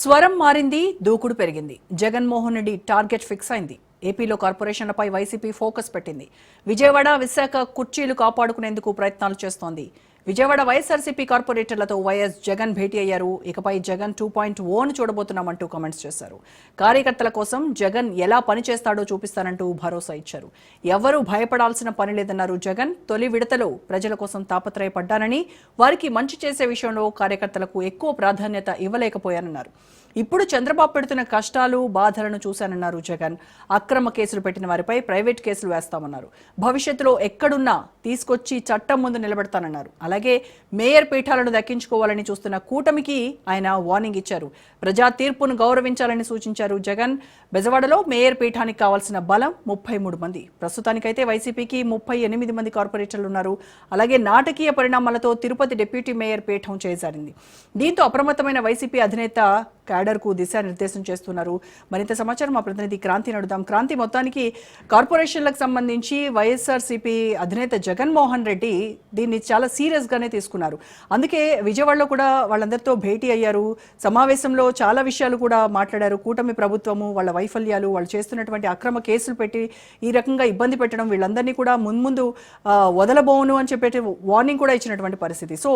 స్వరం మారింది దూకుడు పెరిగింది. జగన్మోహన్ రెడ్డి టార్గెట్ ఫిక్స్ అయింది. ఏపీలో కార్పొరేషన్లపై వైసీపీ ఫోకస్ పెట్టింది. విజయవాడ విశాఖ కుర్చీలు కాపాడుకునేందుకు ప్రయత్నాలు చేస్తోంది. విజయవాడ వైఎస్ఆర్సీపీ కార్పొరేటర్లతో వైఎస్ జగన్ భేటీ అయ్యారు. ఇకపై జగన్ టూ పాయింట్ ఓను చూడబోతున్నామంటూ కామెంట్స్ చేశారు. కార్యకర్తల కోసం జగన్ ఎలా పనిచేస్తాడో చూపిస్తానంటూ భరోసా ఇచ్చారు. ఎవరూ భయపడాల్సిన పని లేదన్నారు జగన్. తొలి విడతలో ప్రజల కోసం తాపత్రయపడ్డానని వారికి మంచి చేసే విషయంలో కార్యకర్తలకు ఎక్కువ ప్రాధాన్యత ఇవ్వలేకపోయానన్నారు. ఇప్పుడు చంద్రబాబు పెడుతున్న కష్టాలు బాధలను చూశానన్నారు జగన్. అక్రమ కేసులు పెట్టిన వారిపై ప్రైవేట్ కేసులు వేస్తామన్నారు. భవిష్యత్తులో ఎక్కడున్నా తీసుకొచ్చి చట్టం ముందు నిలబెడతానన్నారు. అలాగే మేయర్ పీఠాలను దక్కించుకోవాలని చూస్తున్న కూటమికి ఆయన వార్నింగ్ ఇచ్చారు. ప్రజా తీర్పును గౌరవించాలని సూచించారు జగన్. బెజవాడలో మేయర్ పీఠానికి కావాల్సిన బలం ముప్పై మూడు మంది. ప్రస్తుతానికైతే వైసీపీకి ముప్పై ఎనిమిది మంది కార్పొరేటర్లు ఉన్నారు. అలాగే నాటకీయ పరిణామాలతో తిరుపతి డిప్యూటీ మేయర్ పీఠం చేజారింది. దీంతో అప్రమత్తమైన వైసీపీ అధినేత క్యాడర్కు దిశానిర్దేశం చేస్తున్నారు. మరింత సమాచారం మా ప్రతినిధి క్రాంతి నడుదాం క్రాంతి మొత్తానికి కార్పొరేషన్లకు సంబంధించి వైఎస్ఆర్సీపీ అధినేత జగన్మోహన్ రెడ్డి దీన్ని చాలా సీరియస్గానే తీసుకున్నారు. అందుకే విజయవాడలో కూడా వాళ్ళందరితో భేటీ అయ్యారు. సమావేశంలో చాలా విషయాలు కూడా మాట్లాడారు. కూటమి ప్రభుత్వము వాళ్ళ వైఫల్యాలు వాళ్ళు చేస్తున్నటువంటి అక్రమ కేసులు పెట్టి ఈ రకంగా ఇబ్బంది పెట్టడం వీళ్ళందరినీ కూడా మున్ముందు వదలబోను అని చెప్పేసి వార్నింగ్ కూడా ఇచ్చినటువంటి పరిస్థితి. సో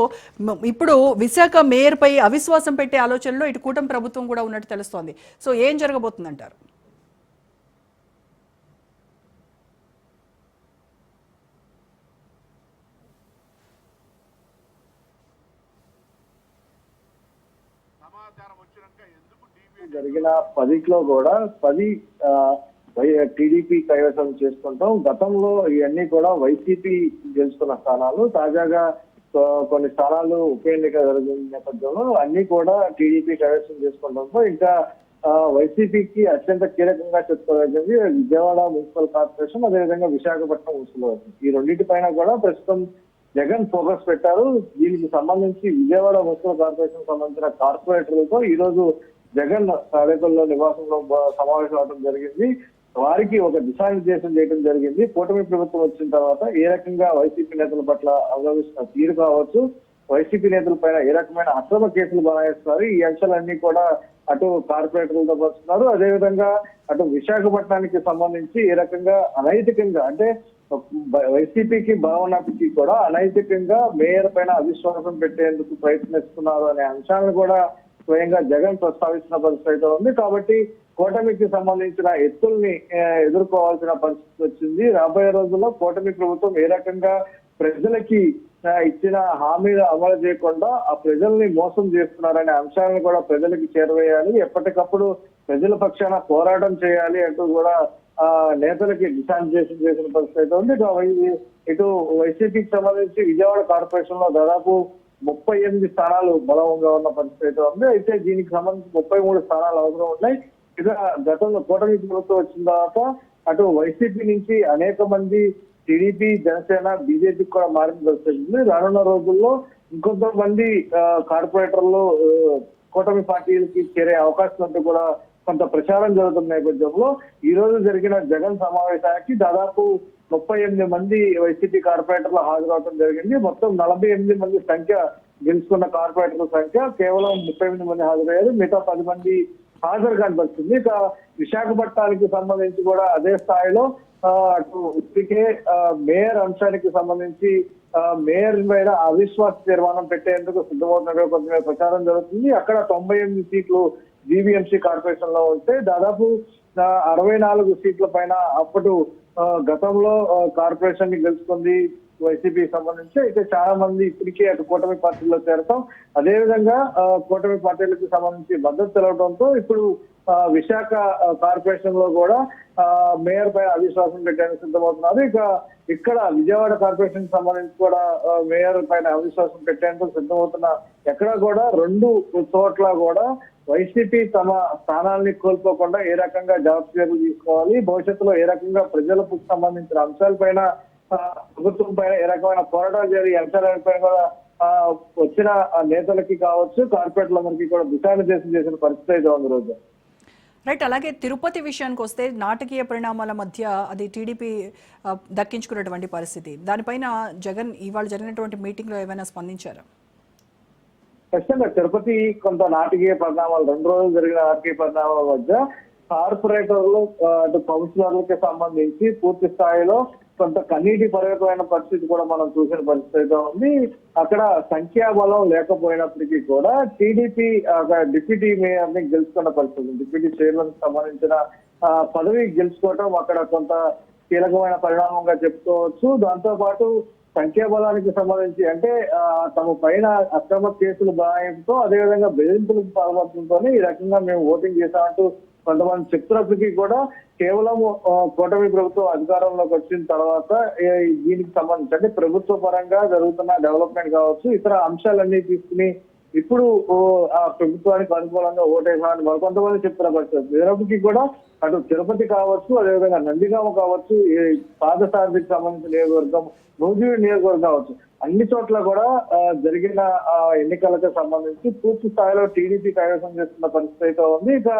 ఇప్పుడు విశాఖ మేయర్పై అవిశ్వాసం పెట్టే ఆలోచనలో ఇటు కూటమి ప్రభుత్వం కూడా ఉన్నట్టు తెలుస్తోంది. సో ఏం జరగబోతుందంటారు? జరిగిన పదిట్లో కూడా పది టీడీపీ కైవసం చేసుకుంటాం. గతంలో ఇవన్నీ కూడా వైసీపీ గెలుచుకున్న స్థానాలు తాజాగా సో కొన్ని స్థానాలు ఉప ఎన్నిక జరిగిన నేపథ్యంలో అన్ని కూడా టీడీపీ కైవసం చేసుకుంటంతో ఇంకా వైసీపీకి అత్యంత కీలకంగా చెప్పుకోవాల్సింది విజయవాడ మున్సిపల్ కార్పొరేషన్ అదేవిధంగా విశాఖపట్నం మున్సిపల్ ఈ రెండింటి పైన కూడా ప్రస్తుతం జగన్ ఫోకస్ పెట్టారు. దీనికి సంబంధించి విజయవాడ మున్సిపల్ కార్పొరేషన్ సంబంధించిన కార్పొరేటర్లతో ఈ రోజు జగన్ తాడేపల్లిలో నివాసంలో సమావేశం అవడం జరిగింది. వారికి ఒక దిశానిర్దేశం చేయడం జరిగింది. కూటమి ప్రభుత్వం వచ్చిన తర్వాత ఏ రకంగా వైసీపీ నేతల పట్ల అవలంబిస్తున్న తీరు కావచ్చు వైసీపీ నేతల పైన ఏ రకమైన అక్రమ కేసులు బనాయిస్తున్నారు ఈ అంశాలన్నీ కూడా అటు కార్పొరేటర్లతో పరుస్తున్నారు అదేవిధంగా అటు విశాఖపట్నానికి సంబంధించి ఏ రకంగా అనైతికంగా అంటే వైసీపీకి భావనకి కూడా అనైతికంగా మేయర్ పైన అవిశ్వాసం పెట్టేందుకు ప్రయత్నిస్తున్నారు అనే అంశాలను కూడా స్వయంగా జగన్ ప్రస్తావిస్తున్న పరిస్థితి అయితే ఉంది. కాబట్టి కూటమికి సంబంధించిన ఎత్తుల్ని ఎదుర్కోవాల్సిన పరిస్థితి వచ్చింది. రాబోయే రోజుల్లో కూటమి ప్రభుత్వం ఏ రకంగా ప్రజలకి ఇచ్చిన హామీలు అమలు చేయకుండా ఆ ప్రజల్ని మోసం చేస్తున్నారనే అంశాలను కూడా ప్రజలకి చేరవేయాలి. ఎప్పటికప్పుడు ప్రజల పక్షాన పోరాటం చేయాలి అంటూ కూడా ఆ నేతలకి దిశానిర్దేశం చేసిన పరిస్థితి అయితే ఉంది. ఇటు ఇటు వైసీపీకి సంబంధించి విజయవాడ కార్పొరేషన్లో దాదాపు ముప్పై ఎనిమిది స్థానాలు బలంగా ఉన్న పరిస్థితి అయితే ఉంది. అయితే దీనికి సంబంధించి ముప్పై మూడు స్థానాలు అవసరం ఉన్నాయి. ఇక గతంలో కూటమి ప్రభుత్వం వచ్చిన తర్వాత అటు వైసీపీ నుంచి అనేక మంది టీడీపీ జనసేన బీజేపీకి కూడా మారింది వస్తుంది. రానున్న రోజుల్లో ఇంకొంతమంది కార్పొరేటర్లు కూటమి పార్టీలకి చేరే అవకాశం ఉంటే కూడా కొంత ప్రచారం జరుగుతున్న నేపథ్యంలో ఈ రోజు జరిగిన జగన్ సమావేశానికి దాదాపు ముప్పై ఎనిమిది మంది వైసీపీ కార్పొరేటర్లు హాజరవడం జరిగింది. మొత్తం నలభై ఎనిమిది మంది సంఖ్య గెలుచుకున్న కార్పొరేటర్ల సంఖ్య కేవలం ముప్పై ఎనిమిది మంది హాజరయ్యారు. మిగతా పది మంది హాజరు కనబడుతుంది. ఇక విశాఖపట్నానికి సంబంధించి కూడా అదే స్థాయిలో అటు ఇప్పటికే మేయర్ అంశానికి సంబంధించి మేయర్ మీద అవిశ్వాస తీర్మానం పెట్టేందుకు సిద్ధమవుతున్నట్టు కొంచెం ప్రచారం జరుగుతుంది. అక్కడ తొంభై ఎనిమిది సీట్లు జీవీఎంసీ కార్పొరేషన్లో ఉంటే దాదాపు అరవై నాలుగు సీట్ల పైన అప్పుడు గతంలో కార్పొరేషన్ని గెలుచుకుంది వైసీపీ సంబంధించి అయితే చాలా మంది ఇప్పటికే అటు కూటమి పార్టీలో చేరతాం అదేవిధంగా కూటమి పార్టీలకు సంబంధించి మద్దతు తెలవడంతో ఇప్పుడు విశాఖ కార్పొరేషన్లో కూడా మేయర్ పై అవిశ్వాసం పెట్టడానికి సిద్ధమవుతున్నారు. ఇక ఇక్కడ విజయవాడ కార్పొరేషన్ సంబంధించి కూడా మేయర్ పైన అవిశ్వాసం పెట్టేందుకు సిద్ధమవుతున్న ఎక్కడ కూడా రెండు చోట్ల కూడా వైసీపీ తమ స్థానాల్ని కోల్పోకుండా ఏ రకంగా జాబ్ చర్యలు తీసుకోవాలి భవిష్యత్తులో ఏ రకంగా ప్రజలకు సంబంధించిన అంశాలపైన ప్రభుత్వం పైన ఏ రకమైన పోరాటాలు ఈ అంశాలపైన కూడా వచ్చిన నేతలకి కావచ్చు కార్పొరేట్లందరికీ కూడా దిశానిర్దేశం చేసిన పరిస్థితి అయితే ఉంది రోజు రైట్ అలాగే తిరుపతి విషయానికి వస్తే నాటకీయ పరిణామాల మధ్య అది టీడీపీ దక్కించుకున్నటువంటి పరిస్థితి. దానిపైన జగన్ ఇవాళ జరిగినటువంటి మీటింగ్లో ఏమైనా స్పందించారా? ఖచ్చితంగా తిరుపతి కొంత నాటకీయ పరిణామాలు రెండు రోజులు జరిగిన నాటకీయ పరిణామాల మధ్య కార్పొరేటర్లు అటు కౌన్సిలర్లకి సంబంధించి పూర్తి స్థాయిలో కొంత కన్నీటి పర్యటమైన పరిస్థితి కూడా మనం చూసిన పరిస్థితి ఉంది అక్కడ సంఖ్యాబలం లేకపోయినప్పటికీ కూడా టీడీపీ డిప్యూటీ మేయర్ని గెలుచుకున్న పరిస్థితి ఉంది. డిప్యూటీ చైర్మన్ సంబంధించిన పదవి గెలుచుకోవటం అక్కడ కొంత కీలకమైన పరిణామంగా చెప్పుకోవచ్చు దాంతో పాటు సంఖ్యాబలానికి సంబంధించి అంటే తమ పైన అక్రమ కేసులు బనాయింపుతో అదేవిధంగా బెదిరింపులకు పాల్పడుతుందో ఈ రకంగా మేము ఓటింగ్ చేశామంటూ కొంతమంది శక్తులకి కూడా కేవలం కూటమి ప్రభుత్వం అధికారంలోకి వచ్చిన తర్వాత ఏ, దీనికి సంబంధించి అంటే ప్రభుత్వ పరంగా జరుగుతున్న డెవలప్మెంట్ కావచ్చు ఇతర అంశాలన్నీ తీసుకుని ఇప్పుడు ఓ, ఆ ప్రభుత్వానికి అనుకూలంగా ఓటేసామని మరికొంతమంది చెప్తున్న పరిస్థితి. తిరుపతికి కూడా అటు తిరుపతి కావచ్చు అదేవిధంగా నందిగామ కావచ్చు ఈ పాదసారథికి సంబంధించిన నియోజకవర్గం నూజివీడు నియోజకవర్గం కావచ్చు. అన్ని చోట్ల కూడా జరిగిన ఆ, ఎన్నికలకు సంబంధించి పూర్తి స్థాయిలో టీడీపీ కైవసం చేస్తున్న పరిస్థితి అయితే ఉంది. ఇక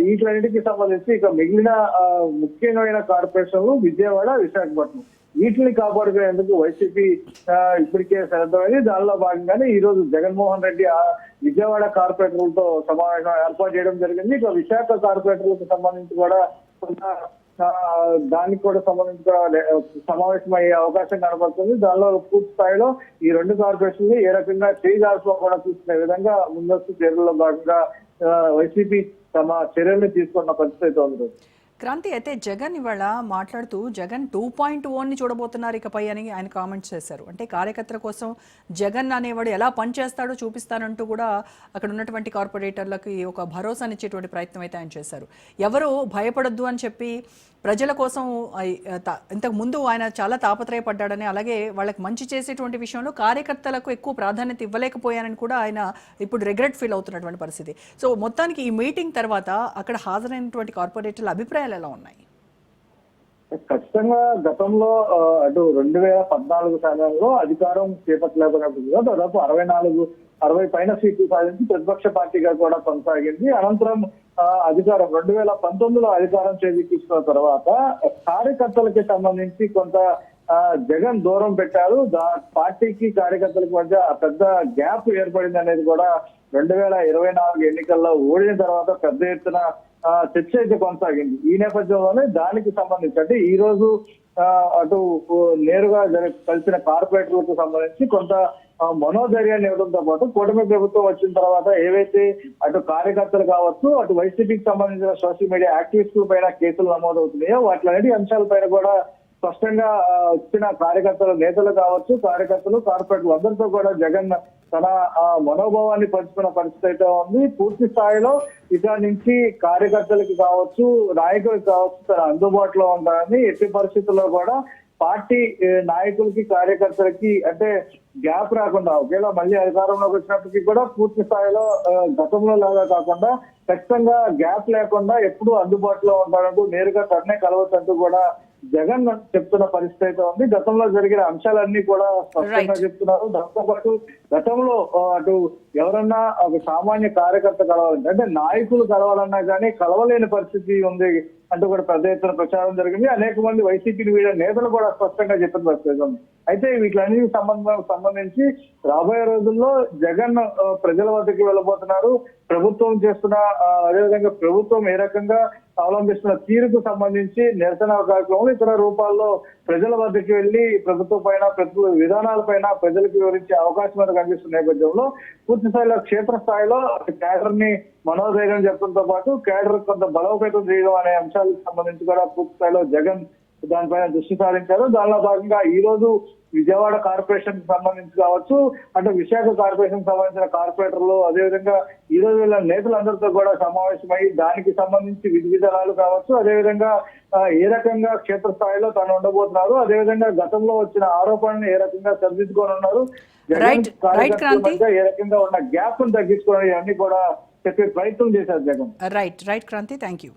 వీటిలన్నిటికీ సంబంధించి ఇక మిగిలిన ముఖ్యమైన కార్పొరేషన్లు విజయవాడ విశాఖపట్నం. వీటిని కాపాడుకునేందుకు వైసీపీ ఇప్పటికే సిద్ధమైంది దానిలో భాగంగానే ఈ రోజు జగన్మోహన్ రెడ్డి ఆ విజయవాడ కార్పొరేటర్లతో సమావేశం ఏర్పాటు చేయడం జరిగింది. ఇక విశాఖ కార్పొరేటర్లకు సంబంధించి కూడా కొంత దానికి కూడా సంబంధించి కూడా సమావేశం అయ్యే అవకాశం కనబడుతుంది. దానిలో పూర్తి స్థాయిలో ఈ రెండు కార్పొరేషన్లు ఏ రకంగా కూడా చూసుకునే విధంగా ముందస్తు చర్యల్లో భాగంగా వైసీపీ తమ చర్యల్ని తీసుకున్న పరిస్థితి అయితే ఉంది. క్రాంతి అయితే జగన్ ఇవాళ మాట్లాడుతూ జగన్ టూ పాయింట్ ఓన్ని చూడబోతున్నారు ఇకపై అని ఆయన కామెంట్స్ చేశారు. అంటే కార్యకర్తల కోసం జగన్ అనేవాడు ఎలా పనిచేస్తాడో చూపిస్తానంటూ కూడా అక్కడ ఉన్నటువంటి కార్పొరేటర్లకి ఒక భరోసానిచ్చేటువంటి ప్రయత్నం అయితే ఆయన చేశారు. ఎవరు భయపడొద్దు అని చెప్పి ప్రజల కోసం ఇంతకు ముందు ఆయన చాలా తాపత్రయపడ్డాడని అలాగే వాళ్ళకి మంచి చేసేటువంటి విషయంలో కార్యకర్తలకు ఎక్కువ ప్రాధాన్యత ఇవ్వలేకపోయానని కూడా ఆయన ఇప్పుడు రిగ్రెట్ ఫీల్ అవుతున్నటువంటి పరిస్థితి. సో మొత్తానికి ఈ మీటింగ్ తర్వాత అక్కడ హాజరైనటువంటి కార్పొరేటర్ల అభిప్రాయాలు ఎలా ఉన్నాయి? ఖచ్చితంగా గతంలో అటు రెండు వేల పద్నాలుగు సమయంలో అధికారం చేపట్టలేకపోయినప్పుడు దాదాపు అరవై నాలుగు అరవై పైన సీట్లు సాధించి ప్రతిపక్ష పార్టీగా కూడా కొనసాగింది. అనంతరం అధికారం. రెండు వేల పంతొమ్మిదిలో అధికారం చేజిక్కించుకున్న తర్వాత కార్యకర్తలకి సంబంధించి కొంత జగన్ దూరం పెట్టారు. దా పార్టీకి కార్యకర్తలకు మధ్య పెద్ద గ్యాప్ ఏర్పడింది అనేది కూడా రెండు వేల ఇరవై నాలుగు ఎన్నికల్లో ఓడిన తర్వాత పెద్ద ఎత్తున చర్చ అయితే కొనసాగింది. ఈ నేపథ్యంలోనే దానికి సంబంధించి అంటే ఈ రోజు ఆ, అటు నేరుగా జరి- కలిసిన కార్పొరేటర్లకు సంబంధించి కొంత మనోధైర్యాన్ని ఇవ్వడంతో పాటు కూటమి ప్రభుత్వం వచ్చిన తర్వాత ఏవైతే అటు కార్యకర్తలు కావచ్చు అటు వైసీపీకి సంబంధించిన సోషల్ మీడియా యాక్టివిస్టుల పైన కేసులు నమోదవుతున్నాయో వాటి అంశాలపైన కూడా స్పష్టంగా వచ్చిన కార్యకర్తలు నేతలు కావచ్చు కార్యకర్తలు కార్పొరేట్లు అందరితో కూడా జగన్ తన ఆ, మనోభావాన్ని పంచుకున్న పరిస్థితి అయితే ఉంది. పూర్తి స్థాయిలో ఇక నుంచి కార్యకర్తలకి కావచ్చు నాయకులకు కావచ్చు తన అందుబాటులో ఉంటారని ఎట్టి పరిస్థితుల్లో కూడా పార్టీ నాయకులకి కార్యకర్తలకి అంటే గ్యాప్ రాకుండా ఒకవేళ మళ్ళీ అధికారంలోకి వచ్చినప్పటికీ కూడా పూర్తి స్థాయిలో గతంలో లాగా కాకుండా ఖచ్చితంగా గ్యాప్ లేకుండా ఎప్పుడూ అందుబాటులో ఉంటారంటూ నేరుగా తన్నే కలవచ్చంటూ కూడా జగన్ చెప్తున్న పరిస్థితి అయితే ఉంది గతంలో జరిగిన అంశాలన్నీ కూడా స్పష్టంగా. చెప్తున్నారు దాంతో పాటు గతంలో అటు ఎవరన్నా ఒక సామాన్య కార్యకర్త కలవాలంటే అంటే నాయకులు కలవాలన్నా కానీ కలవలేని పరిస్థితి ఉంది అంటూ కూడా పెద్ద ఎత్తున ప్రచారం జరిగింది. అనేక మంది వైసీపీని వీడియో నేతలు కూడా స్పష్టంగా చెప్పిన ప్రస్తుతం అయితే వీటిలన్నిటికి సంబంధం సంబంధించి రాబోయే రోజుల్లో జగన్ ప్రజల వద్దకు వెళ్ళబోతున్నారు. ప్రభుత్వం చేస్తున్న అదేవిధంగా ప్రభుత్వం ఏ రకంగా అవలంబిస్తున్న తీరుకు సంబంధించి నిరసన కార్యక్రమాలు ఇతర రూపాల్లో ప్రజల వద్దకు వెళ్ళి ప్రభుత్వం పైన ప్రతి విధానాల పైన ప్రజలకు వివరించే అవకాశం అనేది కనిపిస్తున్న నేపథ్యంలో పూర్తి స్థాయిలో క్షేత్ర స్థాయిలో క్యాడర్ని మనోధైర్యం చెప్పడంతో పాటు క్యాడర్ కొంత బలోపేతం చేయడం అనే అంశాలకు సంబంధించి కూడా పూర్తి స్థాయిలో జగన్ దానిపైన దృష్టి సారించారు. దానిలో భాగంగా ఈ రోజు విజయవాడ కార్పొరేషన్కి సంబంధించి కావచ్చు అంటే విశాఖ కార్పొరేషన్ సంబంధించిన కార్పొరేటర్లు అదేవిధంగా ఈ రోజు వీళ్ళ నేతలందరితో కూడా సమావేశమై దానికి సంబంధించి విధి విధానాలు కావచ్చు అదేవిధంగా ఏ రకంగా క్షేత్రస్థాయిలో తాను ఉండబోతున్నారు అదేవిధంగా గతంలో వచ్చిన ఆరోపణలు ఏ రకంగా సరిదిద్దుకొని ఉన్నారు ఏ రకంగా ఉన్న గ్యాప్ను తగ్గించుకోవడం ఇవన్నీ కూడా చెప్పే ప్రయత్నం చేశారు Jagan right right Kranti thank you